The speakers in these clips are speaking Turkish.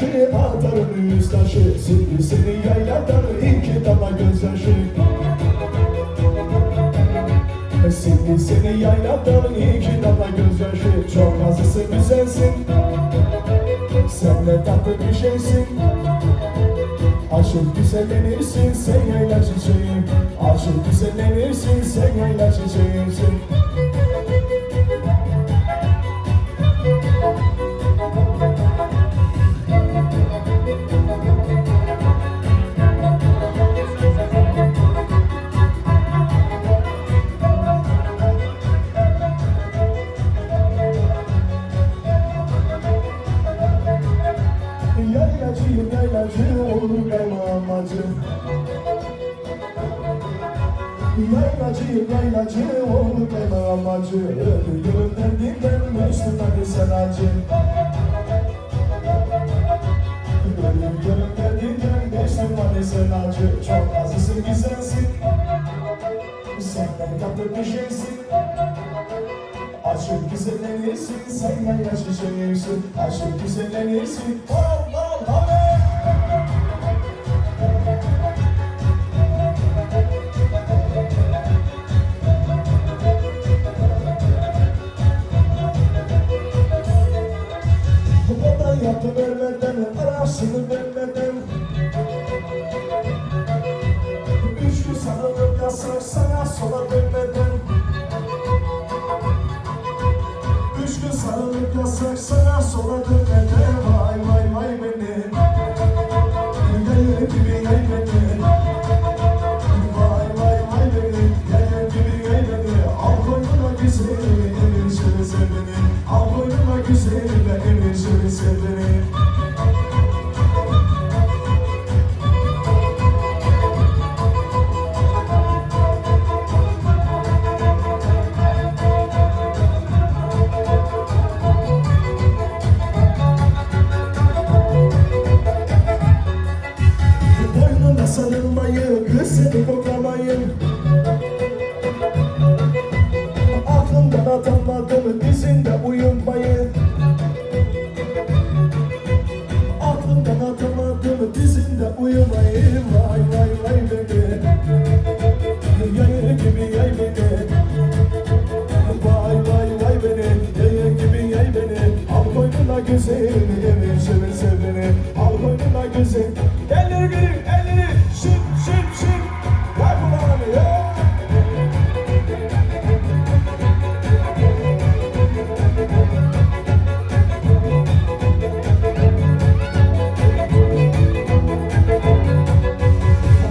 taşı atarım üst taşı Silgisini yaylardan iki damla gözyaşı Silgisini yaylardan iki damla gözyaşı Çok azısın güzelsin Sen de tatlı bir şeysin. Aşık güzellenirsin sen yayla çiçeğim Aşık güzellenirsin sen yayla çiçeğimsin kaymamacı Yaylacıyım yaylacı olur kaymamacı Ölüyorum derdinden Müslüm hadi sen acı. Ölüyorum derdinden Müslüm hadi sen acı. Çok azısın güzelsin Senden tatlı bir şeysin. Aşık güzellenirsin, sen yayla çiçeğimsin Aşık güzellenirsin, ol sarılıp yasak sana sola dönmeden Vay vay vay beni. Yayır gibi yay beni. Vay vay vay beni. Yayır gibi yay beni. Al koynuna güzelimi emir şöyle sev beni Al koynuna güzelimi emir güzel Elleri gülün elleri Şık şık şık Vay kulağını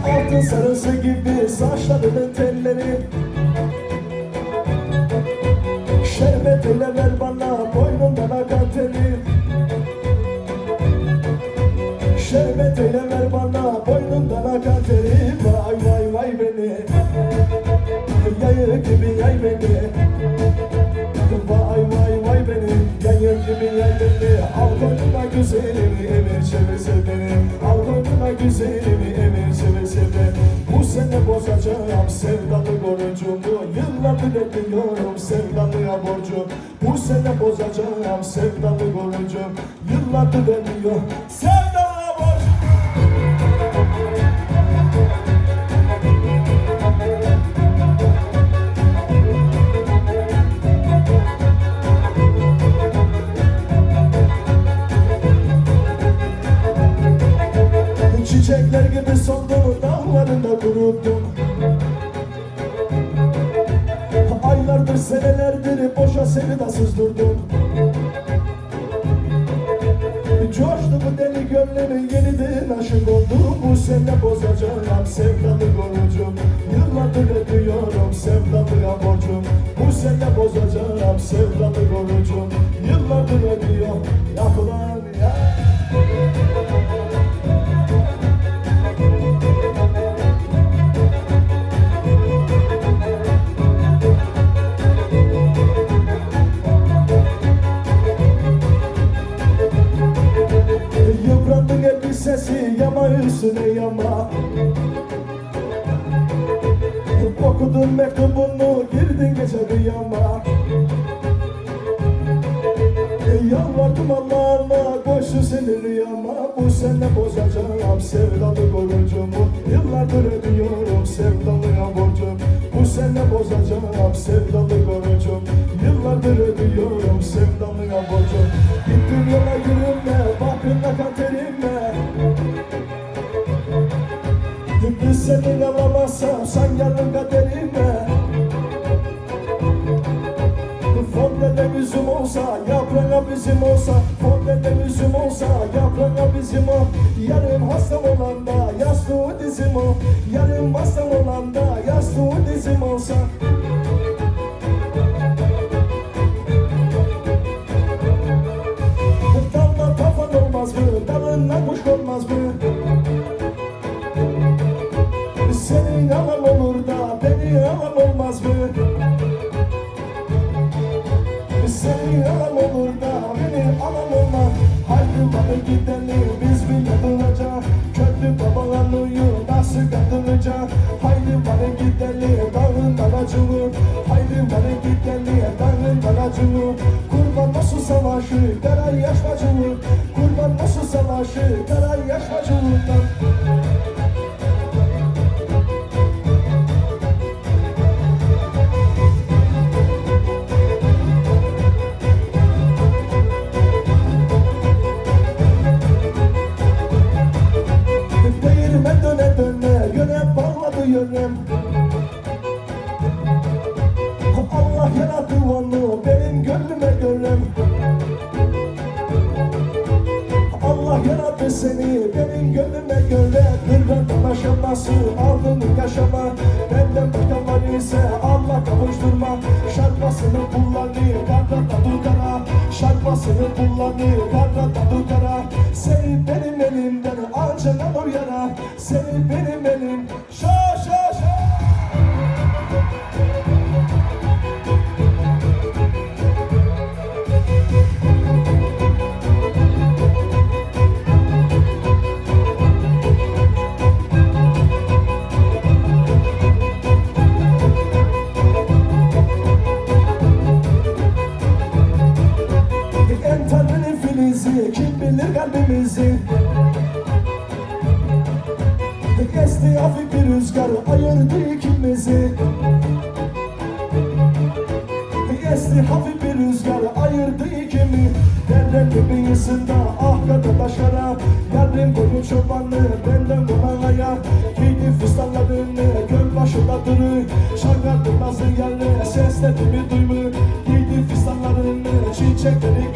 Altın sarısı gibi beni. Yayır gibi yay beni. Vay vay vay beni. Yayır gibi yay beni. Al koynuna güzelimi emir çevir sev beni. Al koynuna güzelimi emir çevir sev beni. Bu sene bozacağım sevdalı korucumu Yıllardır ediyorum sevdalıya borcu Bu sene bozacağım sevdalı korucum Yıllardır ediyor sevdalıya Elbisesi yama üstüne yama Okudun mektubunu girdi girdin gece rüyama. E, Yalvardım Allah'ıma koşu seni rüyama. Bu sene bozacağım sevdalı korucumu Yıllardır ödüyorum Biz seni alamazsam sen yarın kaderime. Fondele bizim olsa, yaprağa bizim olsa Fondele bizim olsa, yaprağa bizim o Yarım hastam olan da yastığı dizim o Yarım hastam olan da yastığı dizim olsa Gidelim biz bile duracak Kötü babaların uyu nasıl katılacak Haydi bana gidelim dağın aracını Haydi bana gidelim dağın aracını Kurban nasıl savaşı karay yaş bacını Kurban nasıl savaşı karay yaş Seni benim gönlüme göre Kırdan aşaması aldın yaşama. Benden başka ise Allah kavuşturma. Şarkısını kullanıyor karda tadı kara Şarkısını kullanıyor karda tadı kara Seni benim elimden ancak olur yara. Seni benim elim şa rüzgar ayırdı ikimizi Esti hafif bir rüzgar ayırdı ikimi Derler gibi ısında ah kadın taşlara Yardım boyu çobanı benden bulanaya Giydi fistanlarını göl başında durur. Şarkı nasıl yerli seslerimi duymu. Giydi fistanlarını çiçekleri